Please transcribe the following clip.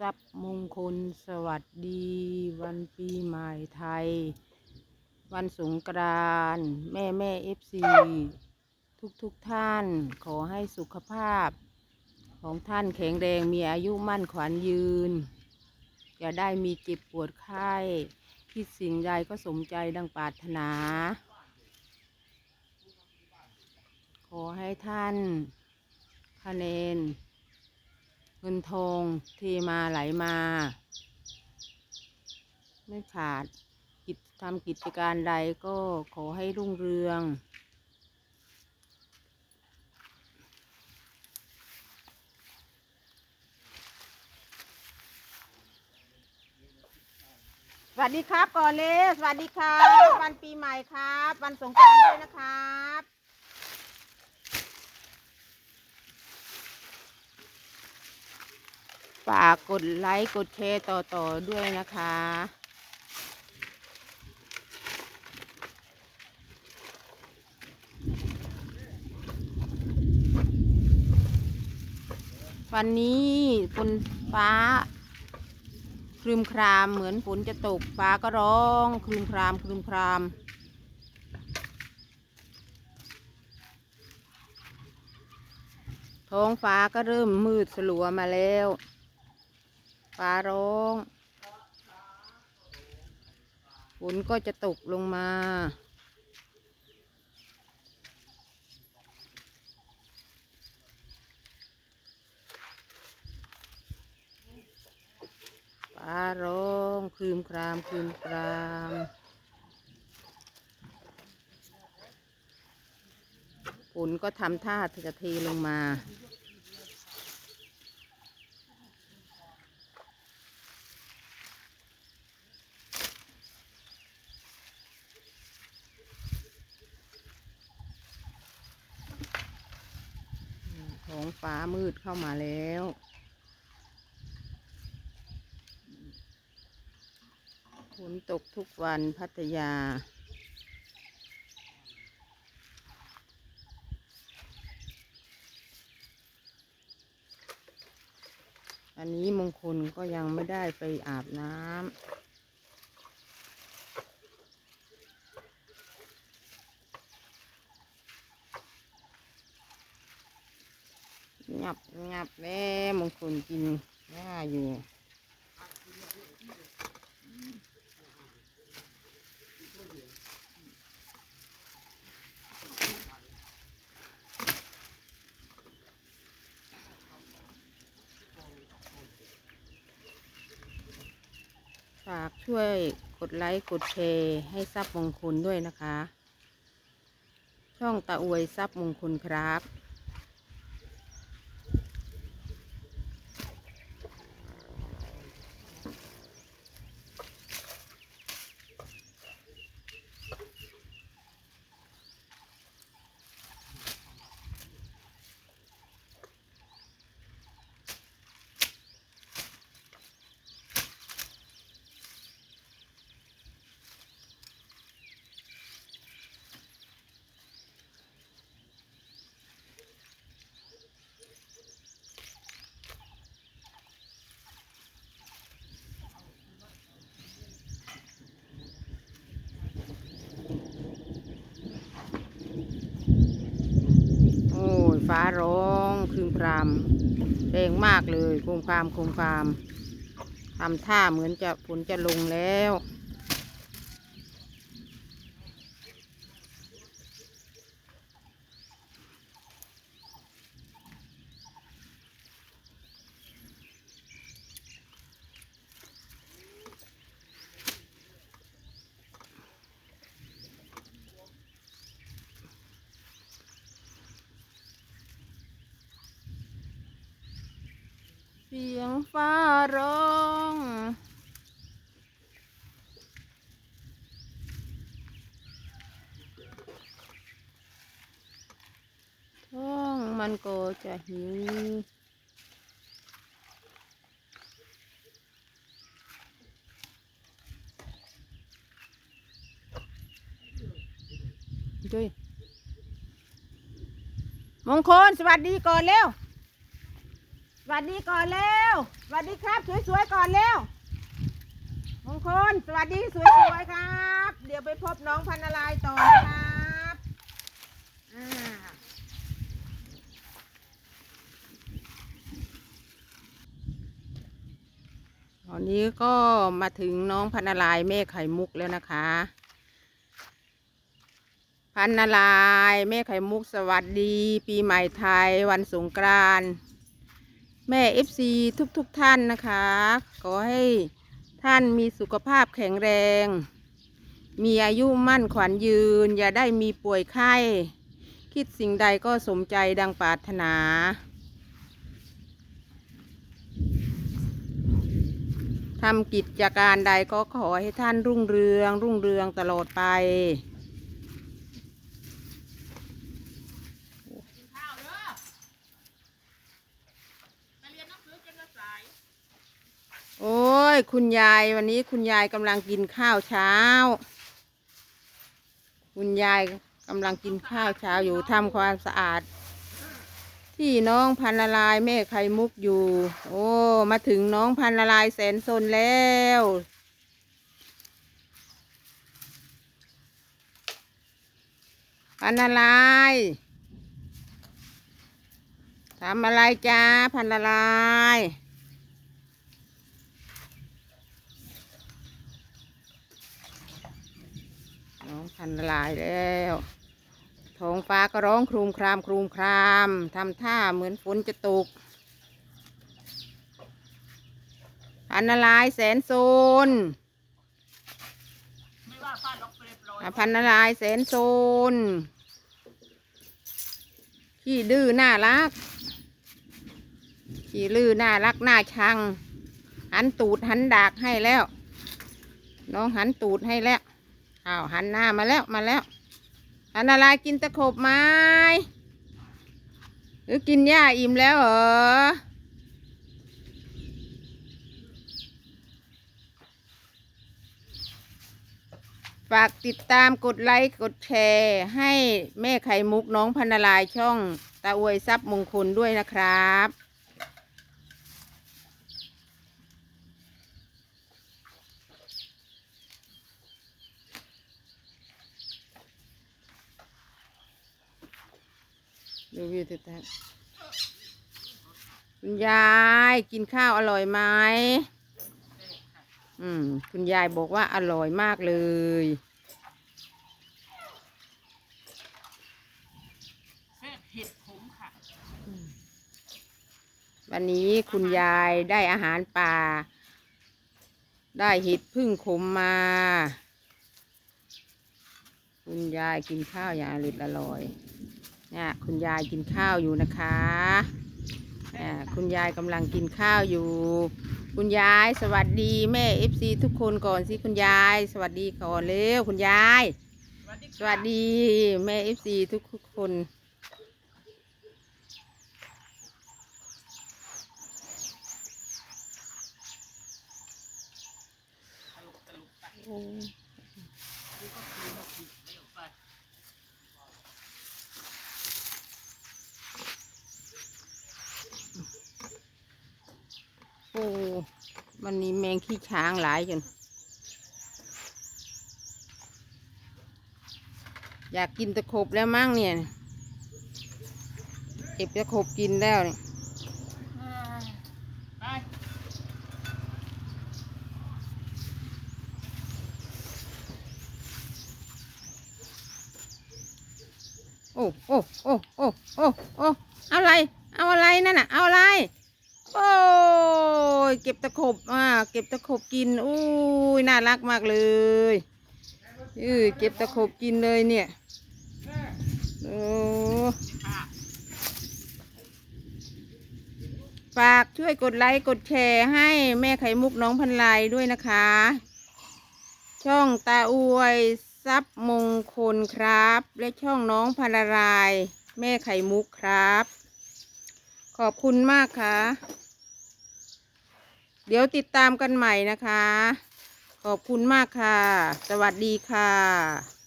ทรัพย์มงคลสวัสดี วันปีใหม่ไทย วันสงกรานต์แม่แม่เอฟซีทุกทุกท่านขอให้สุขภาพ ของท่านแข็งแรงมีอายุมั่นขวัญยืน อย่าได้มีเจ็บปวดไข้คิดสิ่งใดก็สมใจดังปรารถนา ขอให้ท่านคะแนน เงินทองเทมาไหลมา ไม่ขาดกิจทำกิจการใดก็ขอให้รุ่งเรือง สวัสดีครับก่อนเลยสวัสดีครับ วันปีใหม่ครับ วันสงกรานต์ด้วยนะครับ ฝากกดไลค์กดแชร์ต่อๆด้วยนะคะวันนี้ฝนฟ้าครึมครามเหมือนฝนจะตกฟ้าก็ร้องครึมครามครึมคราม ท้องฟ้าก็เริ่มมืดสลัวมาแล้ว ฟ้าร้องฝนก็จะตกลงมา ฟ้าร้องคืมครามคืมครามฝนก็ทำท่าจะเทลงมา ท้องฟ้ามืดเข้ามาแล้ว ฝนตกทุกวันพัทยา อันนี้มงคลก็ยังไม่ได้ไปอาบน้ำ งับงับแม่มงคลกินหญ้าอยู่ฝากช่วยกดไลค์กดแชร์ให้ทรัพย์มงคลด้วยนะคะ ช่องตาอวยทรัพย์มงคลครับ โอ้ย ฟ้าร้องครึมคราม แรงมากเลยโคมความโคมความทำท่าเหมือนจะฝนจะลงแล้ว ฟ้าร้องท้องมันก็จะหิวด้วยมงคลสวัสดีก่อนเร็ว วัสดีก่อนเร็วสวัสดีครับ สวยๆก่อนเร็วมงคลสวัสดีสวยๆครับ เดี๋ยวไปพบน้องพันนารายต่อครับอ่าตอนนี้ก็มาถึงน้องพันนารายแม่ไข่มุกแล้วนะคะ พันนารายแม่ไข่มุกสวัสดี ปีใหม่ไทยวันสงกรานต์ แม่เอฟซีทุกๆทท่านนะคะ ขอให้ท่านมีสุขภาพแข็งแรง มีอายุมั่นขวัญยืน อย่าได้มีป่วยไข้ คิดสิ่งใดก็สมใจดังปรารถนา ทำกิจการใดก็ขอให้ท่านรุ่งเรือง รุ่งเรืองตลอดไป โอ้ย คุณยายวันนี้คุณยายกำลังกินข้าวเช้า คุณยายกำลังกินข้าวเช้าอยู่ทำความสะอาด ที่น้องพันละลายแม่ไข่มุกอยู่ โอ้ มาถึงน้องพันละลายแสนสนแล้วพันละลายทำอะไรจ้าพันละลาย น้อง พันลายแล้วท้องฟ้าก็ร้องครูมครามครูมครามทำท่าเหมือนฝนจะตกพันลายแสนโซนอะพันลายแสนโซนขี้ดื้อน่ารักขี้ลือน่ารักน่าชัง หันตูดหันดากให้แล้ว น้องหันตูดให้แล้ว อ้าวหันหน้ามาแล้วมาแล้วอันอะไรกินตะขบไหมหรือกินหญ้าอิ่มแล้วเหรอฝากติดตามกดไลค์กดแชร์ ให้แม่ไข่มุกน้องพันนารายช่องตาอวยทรัพย์มงคลด้วยนะครับ ดูวิวติดตามคุณยายกินข้าวอร่อยไหมอืม คุณยายบอกว่าอร่อยมากเลยวันนี้คุณยายได้อาหารป่า ได้เห็ดพึ่งขมมา คุณยายกินข้าวอย่างอร่อยอร่อย เนี่ยคุณยายกินข้าวอยู่นะคะอ่าคุณยายกำลังกินข้าวอยู่ คุณยายสวัสดีแม่เอฟซีทุกคนก่อนสิคุณยาย สวัสดีก่อนเร็วคุณยาย สวัสดีแม่เอฟซีทุกคนโอ้ มันมีแมงขี้ช้างหลายจนอยากกินตะขบแล้วมั้งเนี่ยเก็บตะขบกินแล้วเนี่ยโอ้โอ้โอ้โอ้โอ้โอ้เอาอะไร เอาอะไรนั่นน่ะ เอาอะไร โอ้ ย เก็บตะขบอ่าเก็บตะขบกินอุ้ยน่ารักมากเลยเออเก็บตะขบกินเลยเนี่ยโอ้ฝากช่วยกดไลค์กดแชร์ให้แม่ไข่มุกน้องพันลายด้วยนะคะ ช่องตาอวยทรัพย์มงคลครับ และช่องน้องพันราย แม่ไข่มุกครับ ขอบคุณมากค่ะ เดี๋ยวติดตามกันใหม่นะคะ ขอบคุณมากค่ะ สวัสดีค่ะ